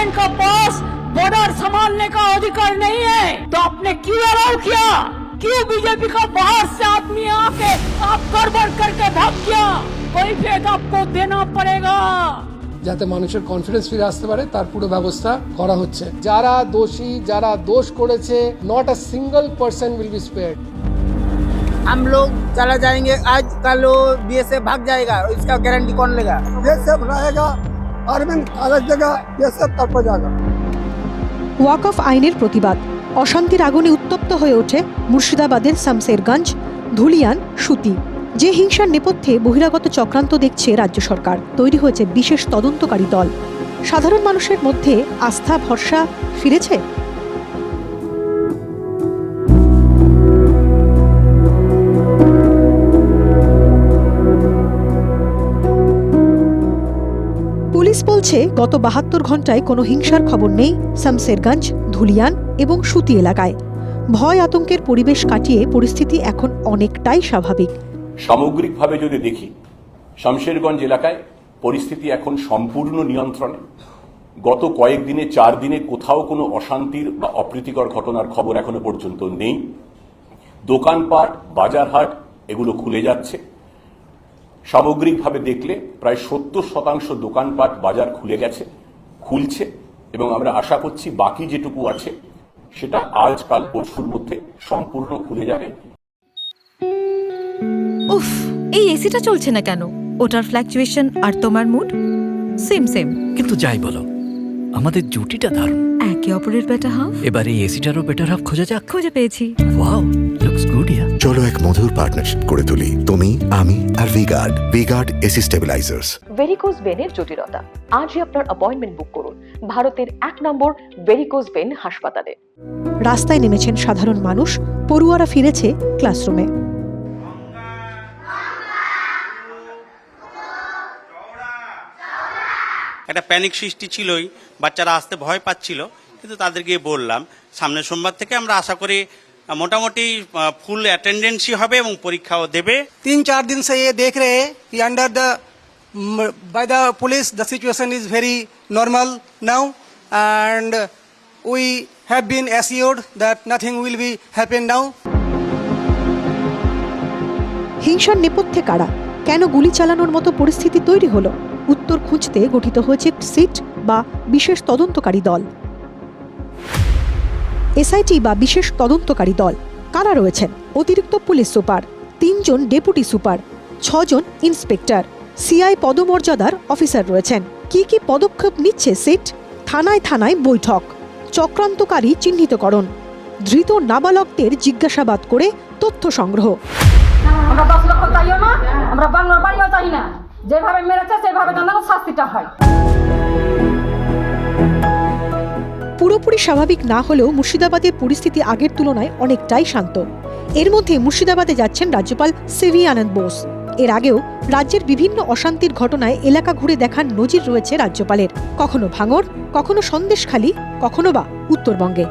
Government का पास border संभालने का अधिकार नहीं है तो आपने क्यों अलाउ किया क्यों बीजेपी का बाहर से आदमी आके आप गड़बड़ करके भाग गया कोई फेक आपको देना पड़ेगा যাতে মানুষের কনফিডেন্স ফিরে আসতে পারে তার পুরো ব্যবস্থা করা হচ্ছে যারা দোষী যারা দোষ করেছে not a single person will be spared हम लोग चला जाएंगे आज कल वो बीएसएफ भाग जाएगा इसका गारंटी कौन लेगा ये सब रहेगा अरविंद अलग जगह ये सब तब जाएगा ওয়াকফ আইনের প্রতিবাদ অশান্তির আগুনে উত্তপ্ত হয়ে ওঠে মুর্শিদাবাদের শামসেরগঞ্জ ধুলিয়ান সুতি যে হিংসার নেপথ্যে বহিরাগত চক্রান্ত দেখছে রাজ্য সরকার তৈরি হয়েছে বিশেষ তদন্তকারী দল সাধারণ মানুষের মধ্যে আস্থা ভরসা ফিরেছে পুলিশ বলছে, গত বাহাত্তর ঘন্টায় কোনো হিংসার খবর নেই, শামসেরগঞ্জ, ধুলিয়ান এবং সুতি এলাকায়। ভয় আতঙ্কের পরিবেশ কাটিয়ে পরিস্থিতি এখন অনেকটাই স্বাভাবিক। সামগ্রিকভাবে যদি দেখি শামশেরগঞ্জ এলাকায় পরিস্থিতি এখন সম্পূর্ণ নিয়ন্ত্রণে। গত কয়েকদিনে চার দিনে কোথাও কোনো অশান্তির বা অপ্রীতিকর ঘটনার খবর এখনও পর্যন্ত নেই। দোকানপাট, বাজারহাট, এগুলো খুলে যাচ্ছে। সামগ্রিকভাবে দেখলে প্রায় সত্তর শতাংশ দোকানপাট বাজার খুলে গেছে খুলছে এবং আমরা আশা করছি বাকি যেটুকু আছে সেটা আজ কাল পরশুর মধ্যে সম্পূর্ণ খুলে যাবে। উফ এই এসিটা চলছে না কেন? ওটার ফ্ল্যাকচুয়েশন আর তোমার মুড সেম সেম কিন্তু যাই বলো আমাদের জুটিটা দারুণ। একে অপরের বেটা হাফ এবার এই এসিটারও বেটার হাফ খোঁজা যাক। খুঁজে পেয়েছি। ওয়াও লুকস গুড ইয়া চলো এক মধুর পার্টনারশিপ করে তুলি। তুমি আমি আর V Guard V Guard AC stabilizers varicose ভেনের জটিলতা। আজই আপনার অ্যাপয়েন্টমেন্ট বুক করুন। ভারতের এক নম্বর ভেরিকোজ ভেন হাসপাতালে। রাস্তায় নেমেছেন সাধারণ মানুষ পড়ুয়ারা ফিরেছে ক্লাসরুমে একটা প্যানিক সৃষ্টি ছিলই বাচ্চারা আসতে ভয় পাচ্ছিল কিন্তু তাদেরকে বললাম সামনের সোমবার থেকে আমরা আশা করি মোটামুটি ফুল অ্যাটেন্ডেন্সি হবে এবং পরীক্ষাও দেবে। তিন চার দিন সে দেখ রে কি under the by the police the situation is very normal now and we have been assured that nothing will be happen now হিংসার নেপথ্যে কারা? কেন গুলি চালানোর মতো পরিস্থিতি তৈরি হলো? উত্তর খুঁজতে গঠিত হয়েছে সিট বা বিশেষ তদন্তকারী দল। এসআইটি বা বিশেষ তদন্তকারী দল। কারা রয়েছেন? অতিরিক্ত পুলিশ সুপার, তিনজন ডেপুটি সুপার, ছজন ইন্সপেক্টর, সিআই পদমর্যাদার অফিসার রয়েছেন। কি কি পদক্ষেপ নিচ্ছে সেট? থানায় থানায় বৈঠক। চক্রান্তকারী চিহ্নিতকরণ। ধৃত নাবালকদের জিজ্ঞাসাবাদ করে তথ্য সংগ্রহ। যেভাবে মেরেছে, সেভাবে শাস্তিটা হয়। পুরোপুরি স্বাভাবিক না হলেও মুর্শিদাবাদের পরিস্থিতি আগের তুলনায় অনেকটাই শান্ত। এর মধ্যে মুর্শিদাবাদে যাচ্ছেন রাজ্যপাল সিভি আনন্দ বোস। এর আগেও রাজ্যের বিভিন্ন অশান্তির ঘটনায় এলাকা ঘুরে দেখার নজির রয়েছে রাজ্যপালের। কখনো ভাঙর কখনো সন্দেশখালি, কখনো বা উত্তরবঙ্গে।